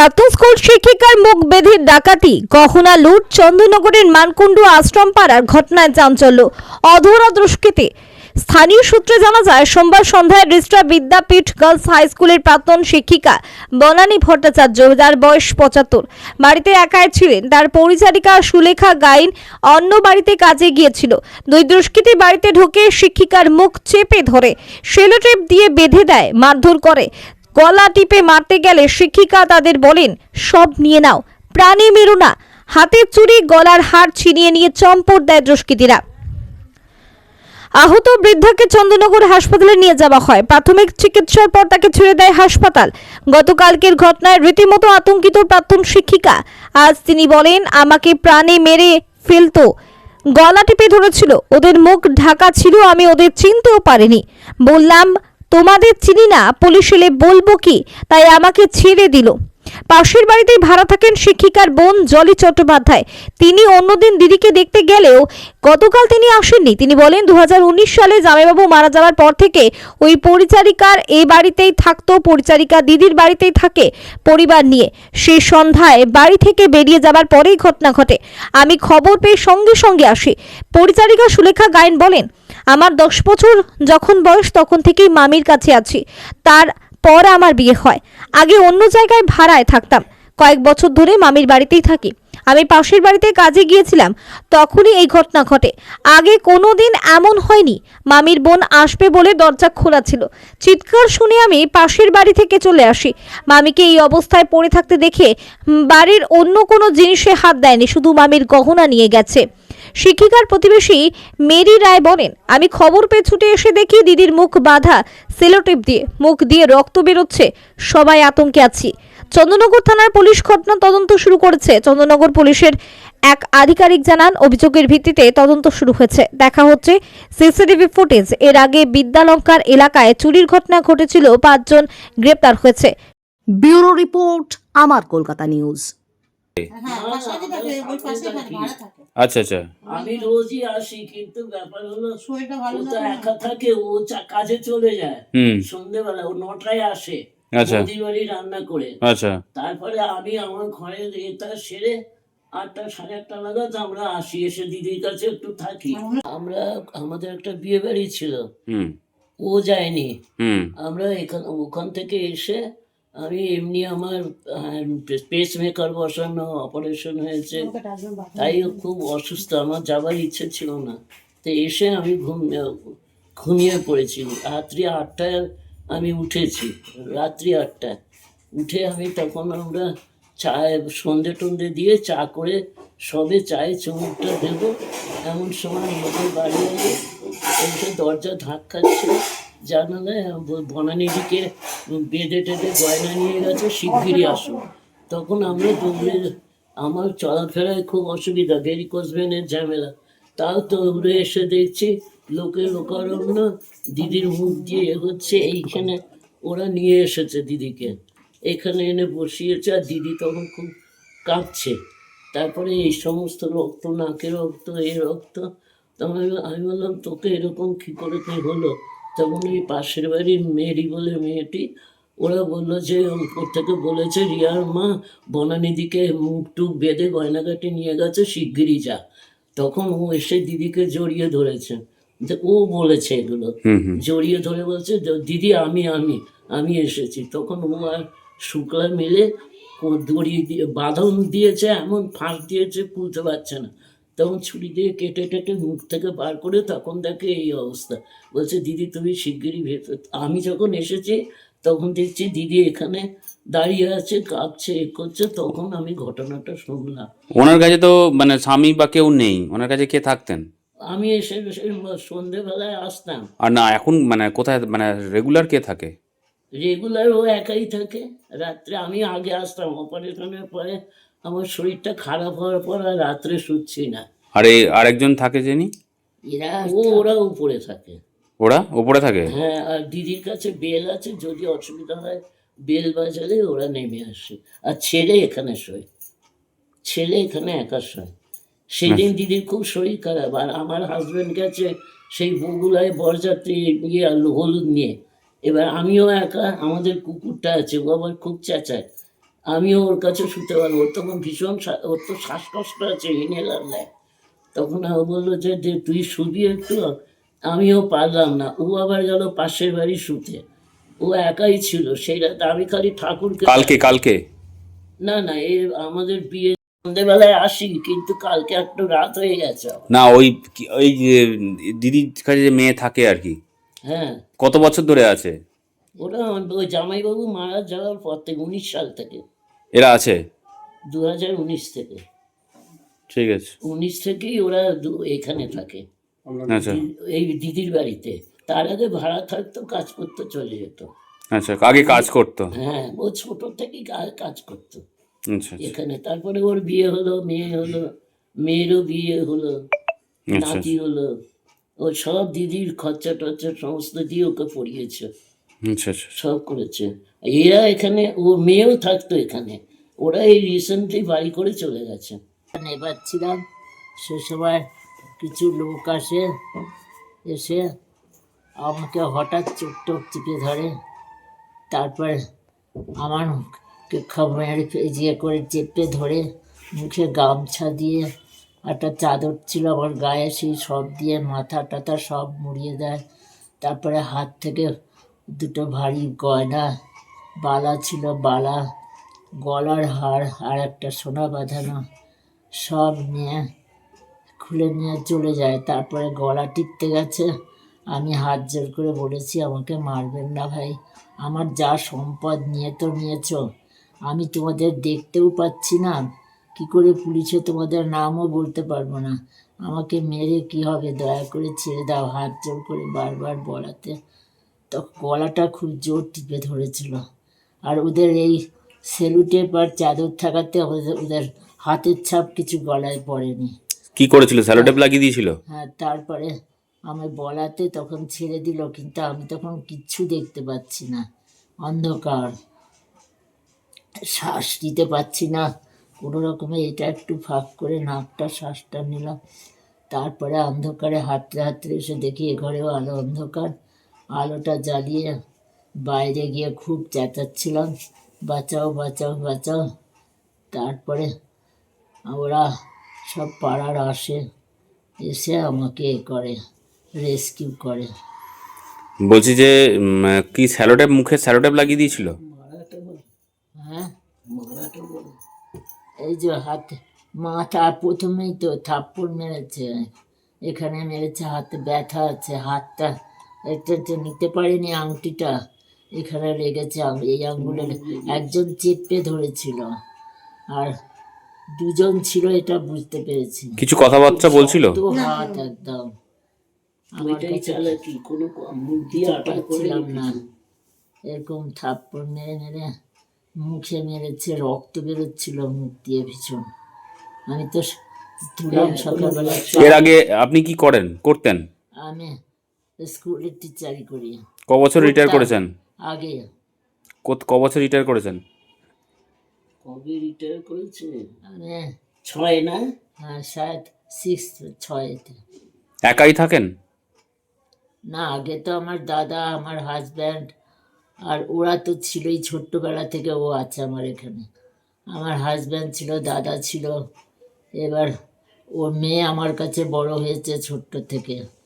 প্রাক্তন স্কুল শিক্ষিকার মুখ বেঁধে ডাকাতি, গহনা লুট চন্দ্রনগরের মানকুণ্ডু আশ্রম পাড়ার ঘটনায় চাঞ্চল্য। অধরা দুষ্কৃতী। স্থানীয় সূত্রে জানা যায়, সোমবার সন্ধ্যায় রিস্টা বিদ্যাপীঠ গার্লস হাই স্কুলের প্রাক্তন শিক্ষিকা বনানী ভট্টাচার্য, যার বয়স পঁচাত্তর, বাড়িতে একাই ছিলেন। তার পরিচারিকা সুলেখা গাইন অন্য বাড়িতে কাজে গিয়েছিল। দুই দুষ্কৃতী বাড়িতে ঢুকে শিক্ষিকার মুখ চেপে ধরে, সেলোটেপ দিয়ে বেঁধে দেয়, মারধর করে। গলা টিপে মারতে গেলে শিক্ষিকা তাদের বলেন, সব নিয়ে নাও। প্রাণী মেরো না। হাতের চুরি, গলার হার ছিনিয়ে নিয়ে চম্পট দেয় দুষ্কৃতীরা। আহত বৃদ্ধাকে চন্দ্রনগর হাসপাতালে নিয়ে যাওয়া হয়। প্রাথমিক চিকিৎসার পর তাকে ছেড়ে দেয় হাসপাতাল। গতকালকের ঘটনায় রীতিমতো আতঙ্কিত প্রাক্তন শিক্ষিকা। আজ তিনি বলেন, আমাকে প্রাণে মেরে ফেলতো। গলা টিপে ধরেছিল। ওদের মুখ ঢাকা ছিল, আমি ওদের চিনতেও পারিনি। বললাম তোমাদের চিনি না, পুলিশ এলে বলব কি? তাই আমাকে ছেড়ে দিল। পাশের বাড়িতেই ভাড়া থাকেন শিক্ষিকার বোন জলি চট্টোপাধ্যায়। তিনি অন্যদিন দিদিকে দেখতে গেলেও গতকাল তিনি আসেননি। তিনি বলেন দু হাজার উনিশ সালে জামাইবাবু মারা যাওয়ার পর থেকে ওই পরিচারিকার এই বাড়িতেই থাকতো, পরিচারিকা দিদির বাড়িতেই থাকে পরিবার নিয়ে। সে সন্ধ্যায় বাড়ি থেকে বেরিয়ে যাবার পরেই ঘটনা ঘটে। আমি খবর পেয়ে সঙ্গে সঙ্গে আসি। পরিচারিকা সুলেখা গায়েন বলেন আমার দশ বছর যখন বয়স, তখন থেকেই মামির কাছে আছি। তার পর আমার বিয়ে হয়। আগে অন্য জায়গায় ভাড়ায় থাকতাম। কয়েক বছর ধরে মামির বাড়িতেই থাকি। আমি পাশের বাড়িতে কাজে গিয়েছিলাম। তখনই এই ঘটনা ঘটে। আগে কোনো দিন এমন হয়নি। মামির বোন আসবে বলে দরজা খোলা ছিল। চিৎকার শুনে আমি পাশের বাড়ি থেকে চলে আসি। মামিকে এই অবস্থায় পড়ে থাকতে দেখে বাড়ির অন্য কোনো জিনিসে হাত দেয়নি। শুধু মামির গহনা নিয়ে গেছে। শিক্ষিকার প্রতিবেশী মেরি রায় বলেন, আমি খবর পেয়ে ছুটে এসে দেখি দিদির মুখ বাঁধা সেলোটেপ দিয়ে, মুখ দিয়ে রক্ত বেরোচ্ছে, সবাই আতঙ্কে আছি। চন্দ্রনগর থানার পুলিশ ঘটনা তদন্ত শুরু করেছে। চন্দ্রনগর পুলিশের এক আধিকারিক জানান, অভিযোগের ভিত্তিতে তদন্ত শুরু হয়েছে। দেখা হচ্ছে সিসিটিভি ফুটেজ। এর আগে বিদ্যালঙ্কার এলাকায় চুরির ঘটনা ঘটেছিল, পাঁচজন গ্রেপ্তার হয়েছে। ব্যুরো রিপোর্ট, আমার কলকাতা নিউজ। আচ্ছা আচ্ছা। আমি রোজই আসি কিন্তু ব্যাপার হলো শরীরটা ও ভালো তো না একা থাকে ও কাজে চলে যায়। হুম। সন্ধ্যেবেলা ও নটায় আসে। আচ্ছা। বাড়ি রান্না করে। আচ্ছা। তারপরে আমি আমার ঘরের এটা সেরে আটটা সাড়ে আটটা নাগাদ আমরা আসি এসে দিদির কাছে একটু থাকি। আমরা আমাদের একটা বিয়ে বাড়ি ছিল। হুম। ও যায়নি। হুম। আমরা এখান ওখান থেকে এসে আমি এমনি আমার পেস মেকার বসানো অপারেশন হয়েছে। তাই খুব অসুস্থ, আমার যাবার ইচ্ছে ছিল না। তো এসে আমি ঘুম, ঘুমিয়ে পড়েছি। রাত্রি আটটায় আমি উঠেছি, রাত্রি আটটায়। উঠে আমি তখন আমরা চা সন্ধে টন্ধে দিয়ে চা করে সবে চায়ে চুমুকটা দেবো। এমন সময় আমাদের বাড়ি এসে দরজা ধাক্কাচ্ছে জানালায় ব- বনানীদিকে বেঁধে টেঁধে গয়না নিয়ে গেছে, শিগগিরই আসো তখন আমরা দৌড়ে আমার চলাফেরায় খুব অসুবিধা ভেরিকোজ ভেনের ঝামেলা। তাও দৌড়ে এসে দেখছি লোকে লোকারণ্য, দিদির মুখ দিয়ে এগোচ্ছে, এইখানে ওরা নিয়ে এসেছে দিদিকে। এখানে এনে বসিয়েছে, আর দিদি তখন খুব কাঁপছে। তারপরে এই সমস্ত রক্ত, নাকের রক্ত এই রক্ত, তখন আমি বললাম, তোকে এরকম কী করে কি হলো? তখন ওই পাশের বাড়ির মেয়েরি বলে মেয়েটি ওরা বলল যে থেকে বলেছে রিয়ার মা বনানিদিকে মুখ টুক বেঁধে গয়নাগাটি নিয়ে গেছে শিগগিরই যা। তখন ও এসে দিদিকে জড়িয়ে ধরেছে। ও বলেছে এগুলো। জড়িয়ে ধরে বলছে দিদি আমি আমি আমি এসেছি। তখন ও আর শুক্লা মিলে দড়ি দিয়ে বাঁধন দিয়েছে এমন ফাঁস দিয়েছে খুলতে পারছে না। তখন ছুরি দিয়ে কেটে টেটে মুখ থেকে বার করে তখন দেখে এই অবস্থা। বলছে দিদি তুমি শিগগিরই ভেতর আমি যখন এসেছি তখন দেখছি দিদি এখানে দাঁড়িয়ে আছে কাঁপছে এ করছে। তখন আমি ঘটনাটা শুনলাম। ওনার কাছে তো মানে স্বামী বা কেউ নেই। ওনার কাছে কে থাকতেন? আমি এসে সন্ধেবেলায় আসতাম। আর না এখন মানে কোথায় মানে রেগুলার কে থাকে? রেগুলার ও একাই থাকে। রাত্রে আমি আগে আসতাম। অপারেশনের পরে আমার শরীরটা খারাপ হওয়ার পর আর রাত্রে শুচ্ছি না। আর এই আরেকজন থাকে যিনি? এরা ও ওরা উপরে থাকে। ওরা উপরে থাকে? হ্যাঁ আর দিদির কাছে বেল আছে যদি অসুবিধা হয় বেল বাজালে ওরা নেমে আসে। আর ছেলে এখানে শোয়। ছেলে এখানে একা শোয়। সেদিন দিদির খুব শরীর খারাপ আর আমার হাজব্যান্ড গেছে সেই বগুলায় বরযাত্রী ইয়ে হলুদ নিয়ে। এবার আমিও একা আমাদের কুকুরটা আছে ও আবার খুব চেঁচায়। আমিও ওর কাছে শুতে পারব। ওর তখন ভীষণ ওর তো শ্বাসকষ্ট আছে ইনহেলার নেয় তখন ও বলল যে যে তুই শুবি একটু। আমিও পারলাম না। ও আবার গেল পাশের বাড়ি শুতে। ও একাই ছিল সেই রাতে আমি খালি ঠাকুরকে কালকে কালকে? না না এর আমাদের বিয়ে সন্ধ্যেবেলায় আসি কিন্তু কালকে একটু রাত হয়ে গেছে না ওই ওই দিদির কাছে যে মেয়ে থাকে আর কি হ্যাঁ। কত বছর ধরে আছে? ওটা ওই জামাইবাবু মারা যাওয়ার পর থেকে উনিশ সাল থেকে। এরা আছে? দু হাজার উনিশ থেকে। ঠিক আছে। উনিশ থেকেই ওরা এখানে থাকে। আচ্ছা। এই দিদির বাড়িতে। তার আগে ভাড়া থাকতো কাজ করতে চলে যেত। আচ্ছা আগে কাজ করতো? হ্যাঁ ও ছোট থেকেই কাজ করতো। আচ্ছা আচ্ছা। এখানে তারপরে ওর বিয়ে হলো মেয়ে হলো মেয়েরও বিয়ে হলো নাতি হলো। ও সব দিদির খরচা টরচা সমস্ত দিয়ে ওকে পড়িয়েছে। সব করেছে। এরা এখানে, ও মেয়েও থাকতো এখানে। ওরা এই রিসেন্টলি বাড়ি করে চলে গেছে। এবার সে সময় কিছু লোক আসে, এসে আমাকে হঠাৎ চোখ টোক চিপে ধরে। তারপর আমার খবরের ইয়ে করে চেপে ধরে, মুখে গামছা দিয়ে একটা চাদর ছিল আমার গায়ে, সেই সব দিয়ে মাথা টাথা সব মুড়িয়ে দেয়। তারপরে হাত থেকে দুটো ভারী গয়না, বালা ছিল বালা, গলার হার আর একটা সোনা বাঁধানো, সব নিয়ে খুলে নিয়ে চলে যায়। তারপরে গলা টিপতে গেছে। আমি হাত জোর করে বলেছি, আমাকে মারবেন না ভাই। আমার যা সম্পদ নিয়ে তো নিয়েছো। আমি তোমাদের দেখতেও পাচ্ছি না। কি করে পুলিশে তোমাদের নামও বলতে পারব না? আমাকে মেরে কি হবে? দয়া করে ছেড়ে দাও হাত জোর করে বারবার বলাতে। তো গলাটা খুব জোর টিপে ধরেছিল। আর ওদের এই সেলুটেপ আর চাদর থাকাতে ওদের ওদের হাতের ছাপ কিছু গলায় পড়েনি। কি করেছিল? স্যালোটেপ লাগিয়ে দিয়েছিল? হ্যাঁ তারপরে আমায় বলাতে তখন ছেড়ে দিল কিন্তু আমি তখন কিচ্ছু দেখতে পাচ্ছি না। অন্ধকার। শ্বাস নিতে পারছি না। কোনো রকমে এটা একটু ফাঁক করে নাকটা শ্বাসটা নিলাম। তারপরে অন্ধকারে হাঁটতে হাঁটতে এসে দেখি এ ঘরেও আলো অন্ধকার। আলোটা জ্বালিয়ে বাইরে গিয়ে খুব চেঁচাচ্ছিলাম। বাঁচাও বাঁচাও বাঁচাও। তারপরে ওরা সব পাড়ার আসে এসে আমাকে এ করে রেস্কিউ করে। বলছি যে কি স্যালোটেপ মুখে স্যালোটেপ লাগিয়ে দিয়েছিল? হ্যাঁ? এই যে হাত মাথা প্রথমেই তো থাপ্পড় মেরেছে এখানে মেরেছে হাতে ব্যথা আছে হাতটা নিতে পারিনি আংটিটা এখানে লেগেছে এই আঙ্গুলের। একজন চেপে ধরেছিল। আর দুজন ছিল এটা বুঝতে পেরেছি। কিছু কথাবার্তা বলছিল? তো হাত একদম কোনো না। এরকম থাপ্পড় মেরে মেরে মুখে মেরেছে রক্ত বেরোচ্ছিল মুখ দিয়ে ভীষণ আমি তো তুলাম সকালবেলা। এর আগে আপনি কি করেন? করতেন? আমি স্কুলের টিচারই করি। ক বছর রিটায়ার করেছেন? আগে। কত- ক বছর রিটায়ার করেছেন? কবে রিটায়ার করেছে? আমি ছয় না? হ্যাঁ শায়দ সিক্স ছয়তে একাই থাকেন? না আগে তো আমার দাদা আমার হাজব্যান্ড আর ওরা তো ছিলই ছোট্টবেলা থেকে ও আছে আমার এখানে। আমার হাজব্যান্ড ছিল দাদা ছিল। এবার ওর মেয়ে আমার কাছে বড় হয়েছে ছোট্ট থেকে।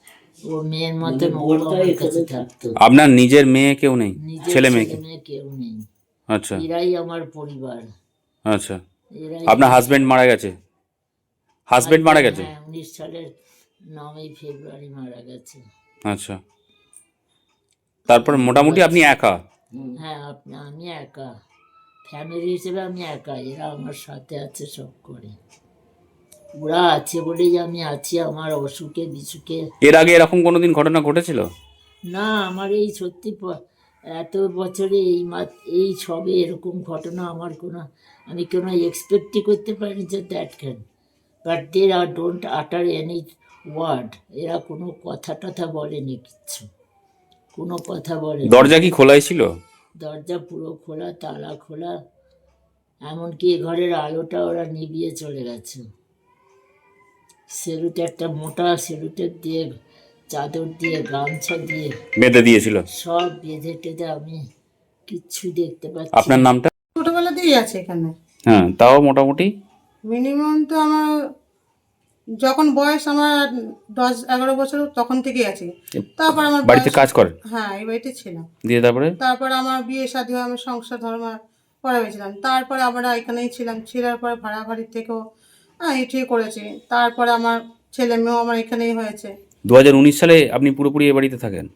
মেয়ের থাকতো। আপনার নিজের মেয়ে কেউ নেই? ছেলে মেয়ে কেউ? নেই। আচ্ছা। এরাই আমার পরিবার। আচ্ছা। আপনার হাজবেন্ড মারা গেছে? হাজবেন্ড মারা গেছে? হ্যাঁ উনিশ সালের নয়ই ফেব্রুয়ারি মারা গেছে। আচ্ছা। তারপর মোটামুটি আপনি একা? হ্যাঁ আপনি আমি একা। ফ্যামিলি হিসেবে আমি একা এরা আমার সাথে আছে সব করে। ওরা আছে বলেই আমি আছি আমার অসুখে বিসুখে। এর আগে এরকম কোনোদিন ঘটনা ঘটেছিল? না আমার এই সত্যি এত বছরে এই এই সবে এরকম ঘটনা আমার কোনো আমি কোনো এক্সপেক্টই করতে পারিনি যে that can but they are don't utter any word এরা কোনো কথা টথা বলেনি কিচ্ছু। কোনো কথা বলে দরজা কি খোলাই ছিল? দরজা পুরো খোলা তালা খোলা। এমনকি এ ঘরের আলোটা ওরা নিভিয়ে চলে গেছে। সেলুটে একটা মোটা সেলুটের দিয়ে চাদর দিয়ে গামছা দিয়ে বেঁধে দিয়েছিল। সব বেঁধে টেঁধে আমি কিচ্ছু দেখতে পাচ্ছি আপনার নামটা? ছোটবেলা দিয়েই আছে এখানে। হ্যাঁ তাও মোটামুটি? মিনিমাম তো আমার যখন বয়স আমার দশ এগারো বছর তখন থেকেই আছে। তারপর আমার বাড়িতে বয়স- কাজ করেন হ্যাঁ এই বাড়িতে ছিলাম। দিয়ে তারপরে? তারপর আমার বিয়ে শাদী হয় আমি সংসার ধর্ম করা হয়েছিলাম। তারপরে আমরা এখানেই ছিলাম। ছিলার পরে ভাড়া বাড়ির থেকেও হ্যাঁ এটি করেছি। তারপরে আমার ছেলে মেয়েও আমার এখানেই হয়েছে। দুহাজার উনিশ সালে আপনি পুরোপুরি এ বাড়িতে থাকেন?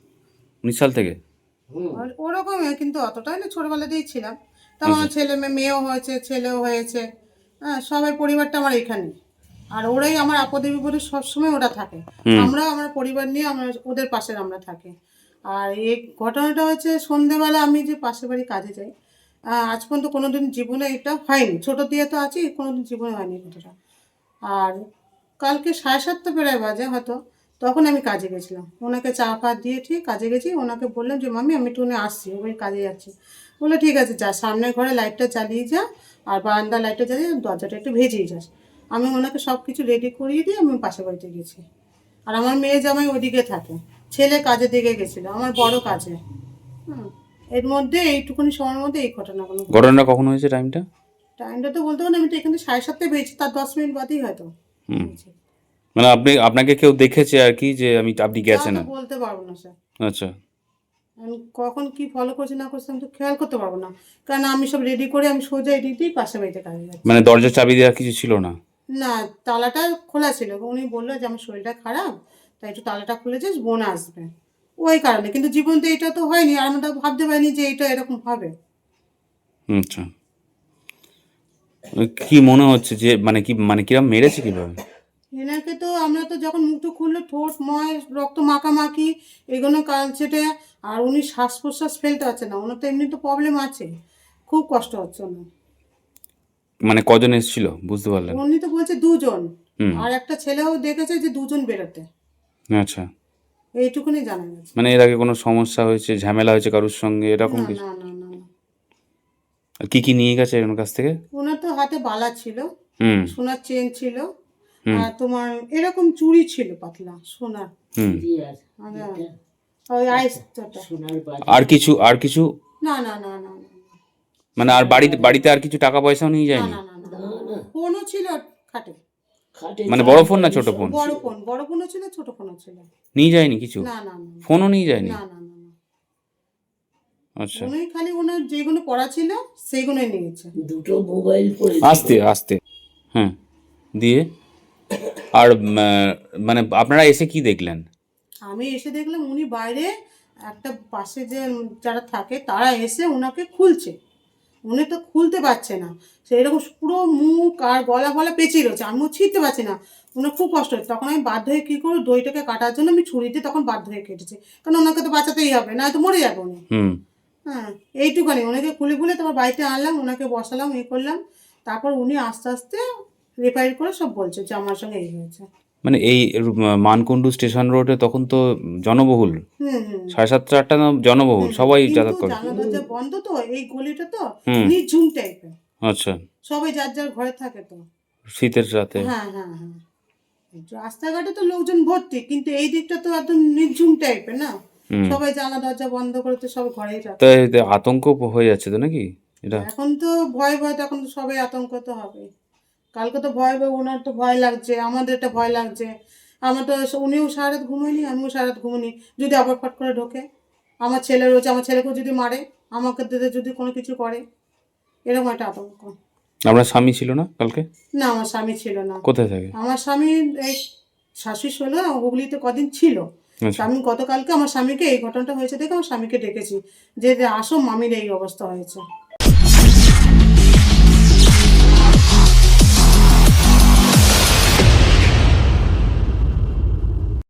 উনিশ সাল থেকে? আর ওরকমই কিন্তু অতটাই না ছোটবেলাতেই ছিলাম। তা আমার ছেলে মেয়ে মেয়েও হয়েছে ছেলেও হয়েছে। হ্যাঁ সবাই পরিবারটা আমার এখানে আর ওরাই আমার আপদে বিপদে সবসময় ওরা থাকে। আমরা আমার পরিবার নিয়ে আমরা ওদের পাশে আমরা থাকি। আর এই ঘটনাটা হচ্ছে সন্ধেবেলা আমি যে পাশের বাড়ি কাজে যাই আজ পর্যন্ত কোনোদিন জীবনে এটা হয়নি। ছোটো দিয়ে তো আছি কোনোদিন জীবনে হয়নি কথাটা আর কালকে সাড়ে সাতটা প্রায় বাজে হয়তো, তখন আমি কাজে গেছিলাম। ওনাকে চা ফা দিয়ে ঠিক কাজে গেছি, ওনাকে বললাম যে মামি আমি টুনে আসছি ওই কাজে যাচ্ছি। বলল, ঠিক আছে, যা, সামনের ঘরে লাইটটা চালিয়ে যা, আর বারান্দা লাইটটা জ্বালিয়ে দরজাটা একটু ভেজিয়ে যাস। আমি ওনাকে সব কিছু রেডি করিয়ে দিয়ে আমি পাশে বাড়িতে গেছি। আর আমার মেয়ে জামাই ওদিকে থাকে, ছেলে কাজে দিকে গেছিল, আমার বড় কাজে। হুম, এর মধ্যে, এইটুকুনি সময়ের মধ্যে এই ঘটনাগুলো ঘটনা কখন হয়েছে টাইমটা টাইমটা তো বলতে পারি না, আমি তো এখানে সাড়ে সাতটায় পেয়েছি তার দশ মিনিট বাদেই হয়তো। মানে আপনি আপনাকে কেউ দেখেছে আর কি যে আমি আপনি গেছেন তা তো বলতে পারব না স্যার আচ্ছা। আমি কখন কি ফলো করছি না করছি আমি তো খেয়াল করতে পারব না। কারণ আমি সব রেডি করে আমি সোজা এদিকেই পাশে বাড়িতে কাজে যাচ্ছি মানে দরজা চাবি দেওয়া কিছু ছিল না? না তালাটা খোলা ছিল। উনি বলল যে আমার শরীরটা খারাপ তাই একটু তালাটা খুলে যাস বোন আসবে। ওই কারণে কিন্তু জীবনতে এটা তো হয়নি আর আমরা তো ভাবতে পারিনি যে এটা এরকম হবে। আচ্ছা। কি মনে হচ্ছে যে মানে কি মানে কিরম মেরেছে কীভাবে? এনাকে তো আমরা তো যখন মুখটা খুললো ঠোঁট ময় রক্ত মাখামাখি এগুলো কালচেটে আর উনি শ্বাস প্রশ্বাস ফেলতে পারছে না ওনার তো এমনি তো প্রবলেম আছে। খুব কষ্ট হচ্ছে ওনার। মানে কজন এসেছিল? বুঝতে পারলেন। উনি তো বলছে দুজন। আর একটা ছেলেও দেখেছে যে দুজন বেরোতে। আচ্ছা। এইটুকুনি জানা গেছে। মানে এর আগে কোনো সমস্যা হয়েছে ঝামেলা হয়েছে কারোর সঙ্গে এরকম কিছু? না না। কি কি নিয়ে গেছে ওনার কাছ থেকে ওনার তো হাতে বালা ছিল হুম সোনার চেন ছিল হুম। আর তোমার এরকম চুড়ি ছিল পাতলা সোনার হুম আর আচ্ছা। ওই আইস আর কিছু আর কিছু না না না না মানে আর বাড়িতে বাড়িতে আর কিছু টাকা পয়সাও নিয়ে যায়নি না না না ফোনও ছিল খাটে খাটে মানে বড় ফোন না ছোট ফোন বড় ফোন বড় ফোনও ছিল ছোট ফোনও ছিল নিয়ে যায়নি কিছু না না ফোনও নিয়ে যায়নি না না আচ্ছা। উনি খালি ওনার যেগুলো পড়া ছিল সেইগুলোই নিয়েছে। দুটো মোবাইল পড়ে আস্তে আস্তে। হ্যাঁ দিয়ে। আর মানে আপনারা এসে কি দেখলেন? আমি এসে দেখলাম উনি বাইরে একটা পাশে যে যারা থাকে তারা এসে ওনাকে খুলছে। উনি তো খুলতে পারছে না। সেই রকম পুরো মুখ আর গলা গলা পেঁচিয়ে রয়েছে। আমিও ছিঁড়তে পারছি না। ওনার খুব কষ্ট হচ্ছে। তখন আমি বাধ্য হয়ে কী করব? দইটাকে কাটার জন্য আমি ছুরি দিয়ে তখন বাধ্য হয়ে কেটেছি। কারণ ওনাকে তো বাঁচাতেই হবে না তো মরে যাবে উনি। হুম। হ্যাঁ এইটুখানি। ওনাকে খুলে খুলে তোমার বাড়িতে আনলাম ওনাকে বসালাম এই করলাম। তারপর উনি আস্তে আস্তে রিপেয়ার করে সব বলছে যে আমার সঙ্গে এই হয়েছে। মানে এই মানকুণ্ডু স্টেশন রোডে তখন তো জনবহুল। সাড়ে সাতটা আটটা জনবহুল সবাই যাতায়াত করে। বন্ধ তো এই গলিটা তো। নির্ঝুম টাইপের আচ্ছা। সবাই যার যার ঘরে থাকে তো। শীতের রাতে। হ্যাঁ হ্যাঁ হ্যাঁ। রাস্তাঘাটে তো লোকজন ভর্তি কিন্তু এই দিকটা তো একদম নির্ঝুম টাইপের না? সবাই জানা দরজা বন্ধ করে তো সব ঘরেই থাকে তো আতঙ্ক হয়ে যাচ্ছে তো নাকি? এটা এখন তো ভয় ভয় তো এখন তো সবাই আতঙ্ক তো হবে। কালকে তো ভয় ভয় ওনার তো ভয় লাগছে আমাদের একটা ভয় লাগছে। আমার তো উনিও সারা রাত ঘুমোয়নি আমিও সারা রাত ঘুমোনি। যদি আবার ফট করে ঢোকে আমার ছেলে রয়েছে আমার ছেলেকেও যদি মারে আমাকে দিতে যদি কোনো কিছু করে এরকম একটা আতঙ্ক। আপনার স্বামী ছিল না কালকে? না আমার স্বামী ছিল না। কোথায় থাকে? আমার স্বামী এই শাশুড়ি ছিল হুগলিতে কদিন ছিল। আমি গতকালকে আমার স্বামীকে এই ঘটনাটা হয়েছে দেখে আমার স্বামীকে ডেকেছি যে আসো, মামির এই অবস্থা হয়েছে।